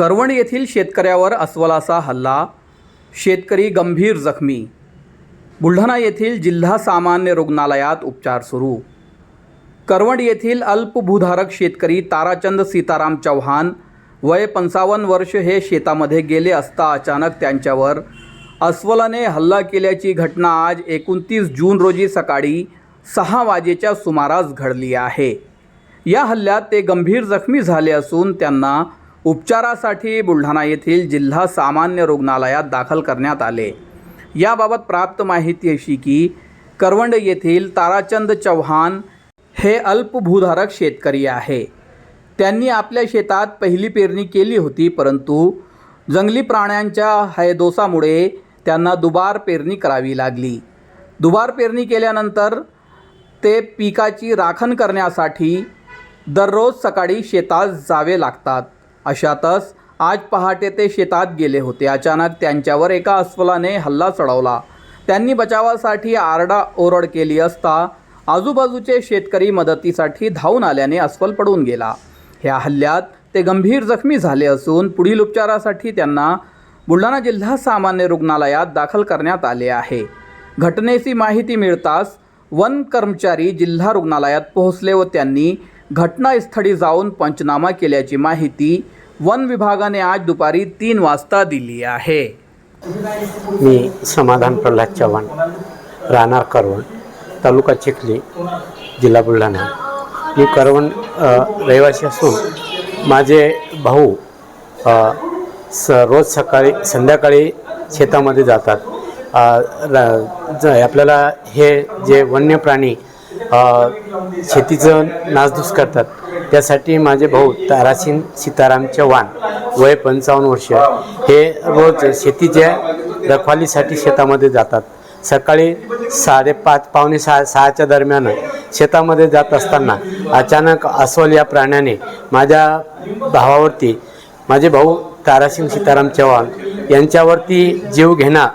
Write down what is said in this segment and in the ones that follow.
करवण येथील शेतकऱ्यावर अस्वलाचा हल्ला शेतकरी गंभीर जखमी. बुलढाणा येथील जिल्हा सामान्य रुग्णालयात उपचार सुरू. करवंड येथील अल्पभूधारक शेतकरी ताराचंद सीताराम चव्हाण वय पंचावन्न वर्ष हे शेतामध्ये गेले असता अचानक त्यांच्यावर अस्वलाने हल्ला केल्याची घटना आज एकोणतीस जून रोजी सकाळी सहा वाजेच्या सुमारास घडली आहे. या हल्ल्यात ते गंभीर जखमी झाले असून त्यांना उपचारासाठी बुलढाणा येथील जिल्हा सामान्य रुग्णालयात दाखल करण्यात आले. याबाबत प्राप्त माहिती अशी की करवंड येथील ताराचंद चव्हाण हे अल्पभूधारक शेतकरी आहे. त्यांनी आपल्या शेतात पहिली पेरणी केली होती परंतु जंगली प्राण्यांच्या हैदोसामुळे त्यांना दुबार पेरणी करावी लागली. दुबार पेरणी केल्यानंतर ते पिकाची राखण करण्यासाठी दररोज सकाळी शेतात जावे लागतात. अशातच आज पहाटे ते शेतात गेले होते. अचानक त्यांच्यावर एका अस्वलाने हल्ला चढवला. त्यांनी बचावासाठी आरडा ओरड केली असता आजूबाजूचे शेतकरी मदतीसाठी धावून आल्याने अस्वल पडून गेला. ह्या हल्ल्यात ते गंभीर जखमी झाले असून पुढील उपचारासाठी त्यांना बुलढाणा जिल्हा सामान्य रुग्णालयात दाखल करण्यात आले आहे. घटनेची माहिती मिळताच वन कर्मचारी जिल्हा रुग्णालयात पोहोचले व त्यांनी घटनास्थळी जाऊन पंचनामा केल्याची माहिती वन विभागाने आज दुपारी तीन वाजता दिली आहे. मी समाधान प्रल्हाद चव्हाण राहणार करवण तालुका चिखली जिल्हा बुलढाणा. मी करवण रहिवासी असून माझे भाऊ स रोज सकाळी संध्याकाळी शेतामध्ये जातात. र- आपल्याला हे जे वन्य प्राणी शेतीचं नासधूस करतात. त्यासाठी माझे भाऊ तारासिंग सीताराम चव्हाण वय पंचावन्न वर्ष. हे रोज शेतीच्या रखवालीसाठी शेतामध्ये जातात. सकाळी साडेपाच पावणे सहा सहाच्या दरम्यान शेतामध्ये जात असताना अचानक अस्वल या प्राण्याने माझ्या भावावरती माझे भाऊ तारासिंग सीताराम चव्हाण यांच्यावरती जीव घेणा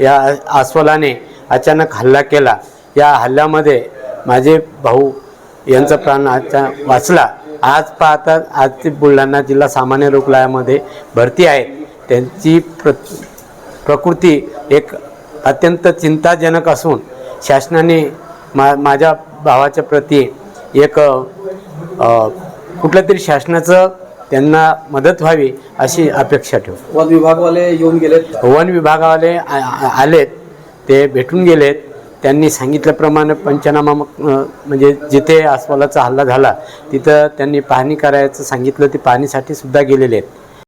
या अस्वलाने अचानक हल्ला केला. या हल्ल्यामध्ये माझे भाऊ यांचा प्राण आजचा वाचला. आज पाहता आज ते बुलढाणा जिल्हा सामान्य रुग्णालयामध्ये भरती आहे. त्यांची प्र प्रकृती एक अत्यंत चिंताजनक असून शासनाने मा माझ्या भावाच्या प्रती एक अ, कुठल्या तरी शासनाचं त्यांना मदत व्हावी अशी अपेक्षा ठेवू वन विभागवाले येऊन गेलेत वन विभागावाले आलेत. ते भेटून गेलेत. त्यांनी सांगितल्याप्रमाणे पंचनामा म्हणजे जिथे अस्वलाचा हल्ला झाला तिथं त्यांनी पाहणी करायचं सांगितलं ते पाहणीसाठी सुद्धा गेलेले आहेत.